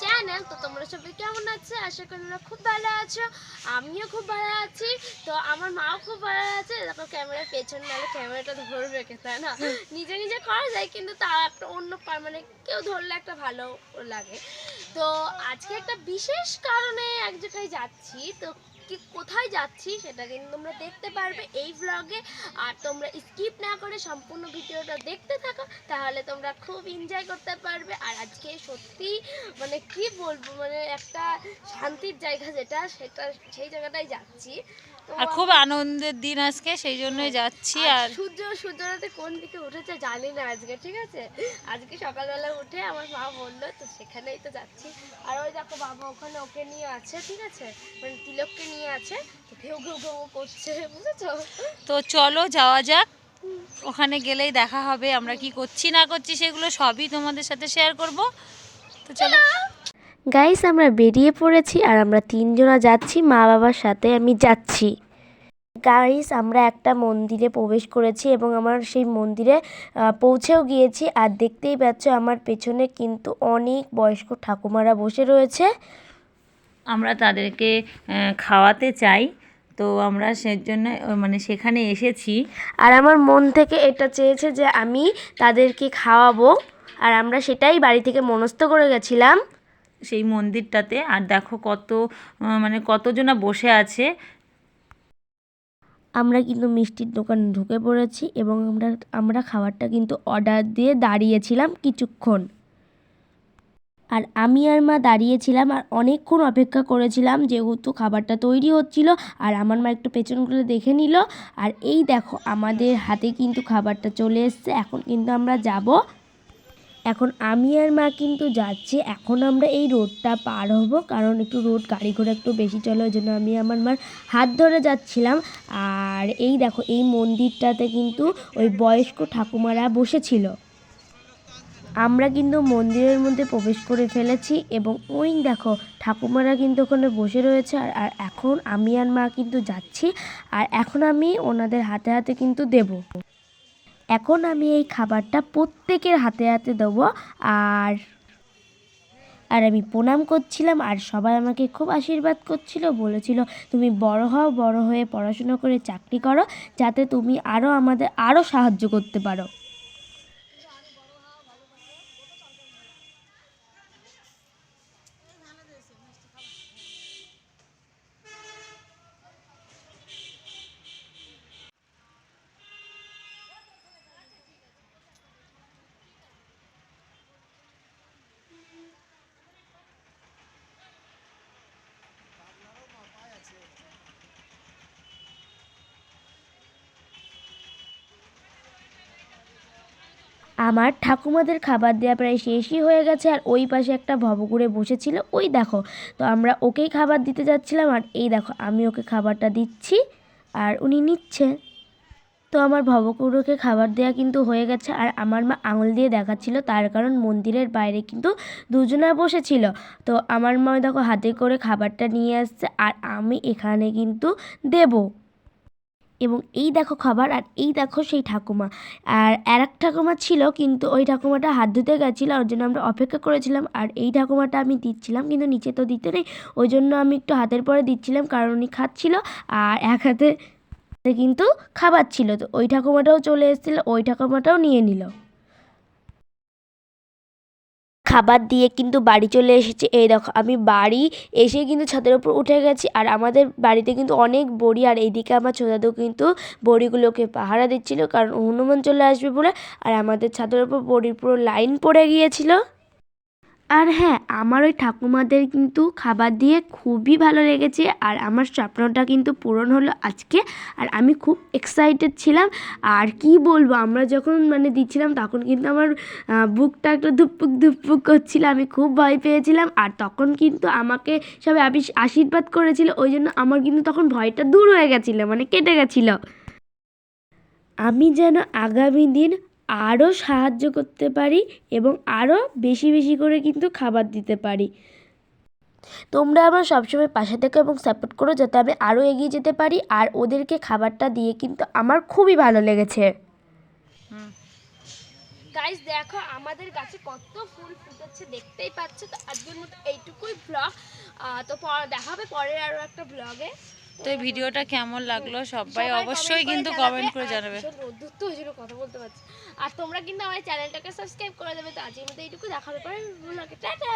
Channel তো তোমরা সবাই কেমন আছে? আশা করি তোমরা খুব ভালো আছো। আমিও খুব ভালো আছি। তো আমার মাও খুব ভালো আছে। দেখো ক্যামেরার পেছন নাহলে ক্যামেরাটা ধরবে কে, তাই না? নিজে নিজে করা যায়, কিন্তু তা একটা অন্য মানে কেউ ধরলে একটা ভালো লাগে। তো আজকে একটা বিশেষ কারণে এক জায়গায় যাচ্ছি। তো কি কোথায় যাচ্ছি সেটা কিন্তু তোমরা দেখতে পারবে এই ব্লগে আর তোমরা স্কিপ না করে সম্পূর্ণ ভিডিওটা দেখতে থাকো, তাহলে তোমরা খুব এনজয় করতে পারবে। আর আজকে সত্যি মানে কি বলব মানে একটা শান্তির জায়গা যেটা, সেটা সেই জায়গাটাই যাচ্ছি। আর খুব আনন্দের দিন আজকে সেই জন্যই যাচ্ছি আর সূর্য সূর্যরাতে কোন দিকে উঠেছে জানি না আজকে ঠিক আছে? আজকে সকালবেলা উঠে আমার মা বলল তো সেখানেই তো যাচ্ছি। আর ওই দেখো বাবা ওখানে ওকে নিয়ে আছে ঠিক আছে? মানে তিলককে নিয়ে আছে তো ঘেউ ঘেউ ঘেউ করছে বুঝেছ? তো চলো যাওয়া যাক। ওখানে গেলেই দেখা হবে আমরা কি করছি না করছি সেগুলো সবই তোমাদের সাথে শেয়ার করব। তো চলো। গাইস আমরা বেরিয়ে পড়েছি আর আমরা তিনজনা যাচ্ছি মা বাবার সাথে আমি যাচ্ছি। গাইস আমরা একটা মন্দিরে প্রবেশ করেছি এবং আমার সেই মন্দিরে পৌঁছেও গিয়েছি। আর দেখতেই পাচ্ছ আমার পেছনে কিন্তু অনেক বয়স্ক ঠাকুমারা বসে রয়েছে। আমরা তাদেরকে খাওয়াতে চাই। তো আমরা সেজন্য মানে সেখানে এসেছি। আর আমার মন থেকে এটা চেয়েছে যে আমি তাদেরকে খাওয়াবো। আর আমরা সেটাই বাড়ি থেকে মনস্থ করে গেছিলাম। সেই মন্দিরটাতে। আর দেখো কত মানে কতজনা বসে আছে। আমরা কিন্তু মিষ্টির দোকানে ঢুকে পড়েছি এবং আমরা আমরা খাবারটা কিন্তু অর্ডার দিয়ে দাঁড়িয়েছিলাম কিছুক্ষণ। আর আমি আর মা দাঁড়িয়েছিলাম আর অনেকক্ষণ অপেক্ষা করেছিলাম যেহেতু খাবারটা তৈরি হচ্ছিল আর আমার মা একটু পেছন করে দেখে নিল। আর এই দেখো, আমাদের হাতে কিন্তু খাবারটা চলে এসছে। এখন কিন্তু আমরা যাব এখন আমি আর মা কিন্তু যাচ্ছি। এখন আমরা এই রোডটা পার হব, কারণ একটু রোড গাড়ি ঘোড়া একটু বেশি চলে, ওই জন্য আমি আমার মার হাত ধরে যাচ্ছিলাম। আর এই দেখো, এই মন্দিরটাতে কিন্তু ওই বয়স্ক ঠাকুমারা বসেছিল। আমরা কিন্তু মন্দিরের মধ্যে প্রবেশ করে ফেলেছি এবং ওই দেখো, ঠাকুমারা কিন্তু ওখানে বসে রয়েছে। আর আর এখন আমি আর মা কিন্তু যাচ্ছি। আর এখন আমি ওনাদের হাতে হাতে কিন্তু দেব। এখন আমি এই খাবারটা প্রত্যেকের হাতে হাতে দেবো। আর আর আমি প্রণাম করছিলাম, আর সবাই আমাকে খুব আশীর্বাদ করছিল, বলেছিল, তুমি বড় হও, বড় হয়ে পড়াশুনো করে চাকরি করো, যাতে তুমি আরও আমাদের আরও সাহায্য করতে পারো। আমার ঠাকুমাদের খাবার দেওয়া প্রায় শেষই হয়ে গেছে আর ওই পাশে একটা ভবঘুরে বসেছিল। ওই দেখো, তো আমরা ওকেই খাবার দিতে যাচ্ছিলাম আর এই দেখো, আমি ওকে খাবারটা দিচ্ছি আর উনি নিচ্ছে। তো আমার ভবকুড়োকে খাবার দেওয়া কিন্তু হয়ে গেছে আর আমার মা আঙুল দিয়ে দেখাচ্ছিল, তার কারণ মন্দিরের বাইরে কিন্তু দুজনা বসেছিল। তো আমার মা দেখো হাতে করে খাবারটা নিয়ে আসছে আর আমি এখানে কিন্তু দেবো। এবং এই দেখো খাবার আর এই দেখো সেই ঠাকুমা। আর আর এক ঠাকুমা ছিল, কিন্তু ওই ঠাকুমাটা হাত ধুতে গেছিল, ওর জন্য আমরা অপেক্ষা করেছিলাম, আর এই ঠাকুমাটা আমি দিচ্ছিলাম, কিন্তু নিচে তো দিতে নেই, ওই জন্য আমি একটু হাতের পরে দিচ্ছিলাম, কারণ উনি খাচ্ছিল, আর এক হাতে কিন্তু খাবার ছিল, তো ওই ঠাকুমাটাও চলে এসেছিল, ওই ঠাকুমাটাও নিয়ে নিল। খাবার দিয়ে কিন্তু বাড়ি চলে এসেছে। এই দেখো, আমি বাড়ি এসে কিন্তু ছাদের উপর উঠে গেছি আর আমাদের বাড়িতে কিন্তু অনেক বড়ি আর এইদিকে আমার ছোদাদু কিন্তু বড়িগুলোকে পাহারা দিচ্ছিল কারণ হনুমান চলে আসবে বলে আর আমাদের ছাদের উপর বড়ির পুরো লাইন পড়ে গিয়েছিল। আর হ্যাঁ আমার ওই ঠাকুমাদের কিন্তু খাবার দিয়ে খুবই ভালো লেগেছে আর আমার স্বপ্নটা কিন্তু পূরণ হলো আজকে আর আমি খুব এক্সাইটেড ছিলাম। আর কি বলব, আমরা যখন মানে দিচ্ছিলাম তখন কিন্তু আমার বুকটা একটু ধুকপুক ধুকপুক করছিল, আমি খুব ভয় পেয়েছিলাম। আর তখন কিন্তু আমাকে সবাই আশীর্বাদ করেছিল, ওই জন্য আমার কিন্তু তখন ভয়টা দূর হয়ে গেছিল মানে কেটে গেছিল। আমি যেন আগামী দিন আরও সাহায্য করতে পারি এবং আরও বেশি বেশি করে কিন্তু খাবার দিতে পারি। তোমরা আমার সবসময় পাশে থেকো এবং সাপোর্ট করো যাতে আমি আরও এগিয়ে যেতে পারি আর ওদেরকে খাবারটা দিয়ে কিন্তু আমার খুবই ভালো লেগেছে। গাইস দেখো, আমাদের গাছে কত ফুল ফুটেছে, দেখতেই পাচ্ছ? তো আজকের মতো এইটুকুই ব্লগ তো দেখা হবে পরের আরও একটা ব্লগে তো এই ভিডিওটা কেমন লাগল? সবাই অবশ্যই কিন্তু কমেন্ট করে জানাবে। রোদ্দুর তো ওই জন্য কথা বলতে পারছি আর তোমরা কিন্তু আমার চ্যানেলটাকে সাবস্ক্রাইব করে দেবে। তো আজকের মতো এইটুকু। দেখা হবে পরে টাটা!